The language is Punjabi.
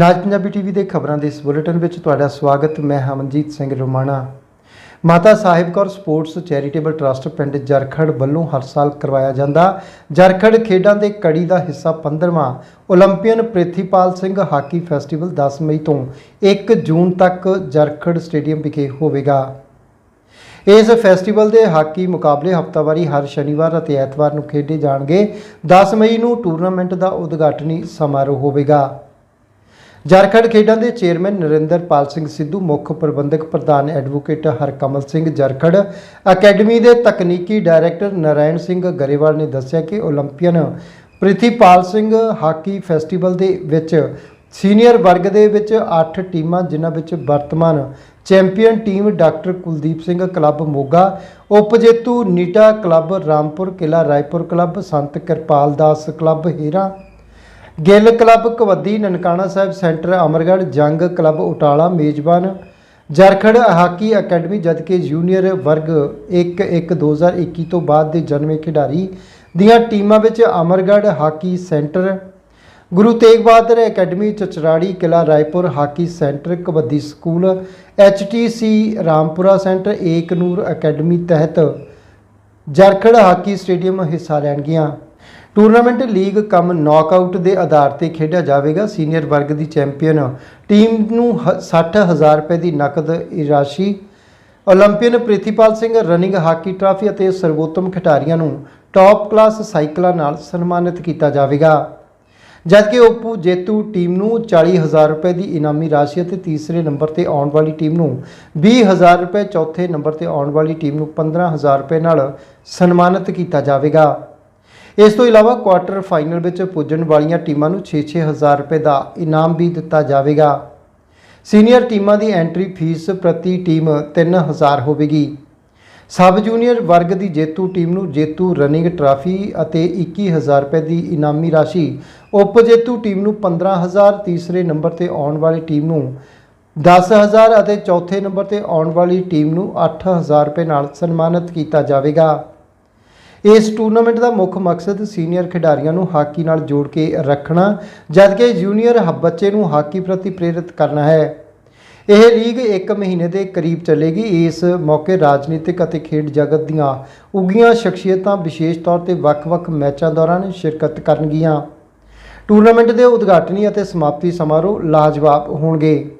ਨਾਜ ਪੰਜਾਬੀ ਟੀਵੀ ਦੇ ਖਬਰਾਂ ਦੇ ਇਸ ਬੁਲੇਟਿਨ ਵਿੱਚ ਤੁਹਾਡਾ ਸਵਾਗਤ, ਮੈਂ Hamanjit Singh Romana. Mata Sahib Kaur sports charitable trust ਪਿੰਡ ਜਰਖੜ ਵੱਲੋਂ ਹਰ ਸਾਲ ਕਰਵਾਇਆ ਜਾਂਦਾ। ਜਰਖੜ ਖੇਡਾਂ ਦੇ ਕੜੀ ਦਾ ਹਿੱਸਾ 15ਵਾਂ Olympian Prithipal Singh hockey festival 10 ਮਈ ਤੋਂ 1 ਜੂਨ ਤੱਕ ਜਰਖੜ ਸਟੇਡੀਅਮ ਵਿਖੇ ਹੋਵੇਗਾ। ਇਸ ਫੈਸਟੀਵਲ ਦੇ ਹਾਕੀ ਮੁਕਾਬਲੇ ਹਫ਼ਤਾਵਾਰੀ ਹਰ ਸ਼ਨੀਵਾਰ ਅਤੇ ਐਤਵਾਰ ਨੂੰ ਖੇਡੇ ਜਾਣਗੇ। 10 ਮਈ ਨੂੰ ਟੂਰਨਾਮੈਂਟ ਦਾ ਉਦਘਾਟਨੀ ਸਮਾਰੋਹ ਹੋਵੇਗਾ। ਝਾਰਖੰਡ ਖੇਡਾਂ ਦੇ ਚੇਅਰਮੈਨ ਨਰਿੰਦਰ ਪਾਲ ਸਿੰਘ ਸਿੱਧੂ, ਮੁੱਖ ਪ੍ਰਬੰਧਕ ਪ੍ਰਧਾਨ ਐਡਵੋਕੇਟ ਹਰਕਮਲ ਸਿੰਘ ਝਾਰਖੰਡ, ਅਕੈਡਮੀ ਦੇ ਤਕਨੀਕੀ ਡਾਇਰੈਕਟਰ ਨਰਾਇਣ ਸਿੰਘ ਗਰੇਵਾਲ ਨੇ ਦੱਸਿਆ ਕਿ 올림픽ਨ ਪ੍ਰਿਥੀਪਾਲ ਸਿੰਘ ਹਾਕੀ ਫੈਸਟੀਵਲ ਦੇ ਵਿੱਚ ਸੀਨੀਅਰ ਵਰਗ ਦੇ ਵਿੱਚ 8 ਟੀਮਾਂ, ਜਿਨ੍ਹਾਂ ਵਿੱਚ ਵਰਤਮਾਨ champion team doctor Kuldeep Singh, club Moga ਉਪਜੇਤੂ Neeta club, Rampur Kila Raipur club, Sant Kirpal Das club, Heera Gill club kabaddi Nankana Sahib centre, Amargarh Jang club Utala ਮੇਜ਼ਬਾਨ, ਜਰਖੜ ਹਾਕੀ ਅਕੈਡਮੀ ਜਦਕਿ ਜੂਨੀਅਰ ਵਰਗ 1-1 2021 ਤੋਂ ਬਾਅਦ ਦੇ ਜਨਮੇ ਖਿਡਾਰੀ ਦੀਆਂ ਟੀਮਾਂ ਵਿੱਚ Amargarh hockey centre, Guru Tegh Bahadur academy, Chachrari Qila Raipur hockey centre, kabaddi school HTC Rampura centre, Ekanoor academy ਤਹਿਤ ਜਰਖੜ ਹਾਕੀ ਸਟੇਡੀਅਮ ਹਿੱਸਾ ਲੈਣਗੀਆਂ। ਟੂਰਨਾਮੈਂਟ ਲੀਗ ਕਮ ਨੌਕਆਊਟ ਦੇ ਆਧਾਰ ਤੇ ਖੇਡਿਆ ਜਾਵੇਗਾ। ਸੀਨੀਅਰ ਵਰਗ ਦੀ ਚੈਂਪੀਅਨ ਟੀਮ ਨੂੰ 60000 ਰੁਪਏ ਦੀ ਨਕਦ ਰਾਸ਼ੀ। Olympian Prithipal Singh running hockey trophy ਅਤੇ ਸਰਵੋਤਮ ਖਿਡਾਰੀਆਂ ਨੂੰ ਟਾਪ ਕਲਾਸ ਸਾਈਕਲਾਂ ਨਾਲ ਸਨਮਾਨਿਤ ਕੀਤਾ ਜਾਵੇਗਾ। ਜਦਕਿ ਉਪੂ ਜੇਤੂ ਟੀਮ ਨੂੰ 40000 ਰੁਪਏ ਦੀ ਇਨਾਮੀ ਰਾਸ਼ੀ ਅਤੇ ਤੀਸਰੇ ਨੰਬਰ ਤੇ ਆਉਣ ਵਾਲੀ ਟੀਮ ਨੂੰ 20000 ਰੁਪਏ ਚੌਥੇ ਨੰਬਰ ਤੇ ਆਉਣ ਵਾਲੀ ਟੀਮ ਨੂੰ 15000 ਰੁਪਏ ਨਾਲ ਸਨਮਾਨਿਤ ਕੀਤਾ ਜਾਵੇਗਾ। ਇਸ ਤੋਂ ਇਲਾਵਾ ਕੁਆਟਰ ਫਾਈਨਲ ਵਿੱਚ ਪੁੱਜਣ ਵਾਲੀਆਂ ਟੀਮਾਂ ਨੂੰ 6-6000 ਰੁਪਏ ਦਾ ਇਨਾਮ ਵੀ ਦਿੱਤਾ ਜਾਵੇਗਾ। ਸੀਨੀਅਰ ਟੀਮਾਂ ਦੀ ਐਂਟਰੀ ਫੀਸ ਪ੍ਰਤੀ ਟੀਮ 3000 ਹੋਵੇਗੀ। ਸਬ ਜੂਨੀਅਰ ਵਰਗ ਦੀ ਜੇਤੂ ਟੀਮ ਨੂੰ ਜੇਤੂ ਰਨਿੰਗ ਟਰਾਫੀ ਅਤੇ 21000 ਰੁਪਏ ਦੀ ਇਨਾਮੀ ਰਾਸ਼ੀ, ਉਪ ਜੇਤੂ ਟੀਮ ਨੂੰ 15000 ਤੀਸਰੇ ਨੰਬਰ ਤੇ ਆਉਣ ਵਾਲੀ ਟੀਮ ਨੂੰ 10000 ਅਤੇ ਚੌਥੇ ਨੰਬਰ ਤੇ ਆਉਣ ਵਾਲੀ ਟੀਮ ਨੂੰ 8000 ਰੁਪਏ ਨਾਲ ਸਨਮਾਨਿਤ ਕੀਤਾ ਜਾਵੇਗਾ। ਇਸ ਟੂਰਨਾਮੈਂਟ ਦਾ ਮੁੱਖ ਮਕਸਦ ਸੀਨੀਅਰ ਖਿਡਾਰੀਆਂ ਨੂੰ ਹਾਕੀ ਨਾਲ ਜੋੜ ਕੇ ਰੱਖਣਾ, ਜਦਕਿ ਜੂਨੀਅਰ ਹ- ਬੱਚੇ ਨੂੰ ਹਾਕੀ ਪ੍ਰਤੀ ਪ੍ਰੇਰਿਤ ਕਰਨਾ ਹੈ। ਇਹ ਲੀਗ 1 ਮਹੀਨੇ ਦੇ ਕਰੀਬ ਚੱਲੇਗੀ। ਇਸ ਮੌਕੇ ਰਾਜਨੀਤਿਕ ਅਤੇ ਖੇਡ ਜਗਤ ਦੀਆਂ ਉੱਗੀਆਂ ਸ਼ਖਸੀਅਤਾਂ ਵਿਸ਼ੇਸ਼ ਤੌਰ ਤੇ ਵੱਖ-ਵੱਖ ਮੈਚਾਂ ਦੌਰਾਨ ਸ਼ਿਰਕਤ ਕਰਨਗੀਆਂ। ਟੂਰਨਾਮੈਂਟ ਦੇ ਉਦਘਾਟਨੀ ਅਤੇ ਸਮਾਪਤੀ ਸਮਾਰੋਹ ਲਾਜਵਾਬ ਹੋਣਗੇ।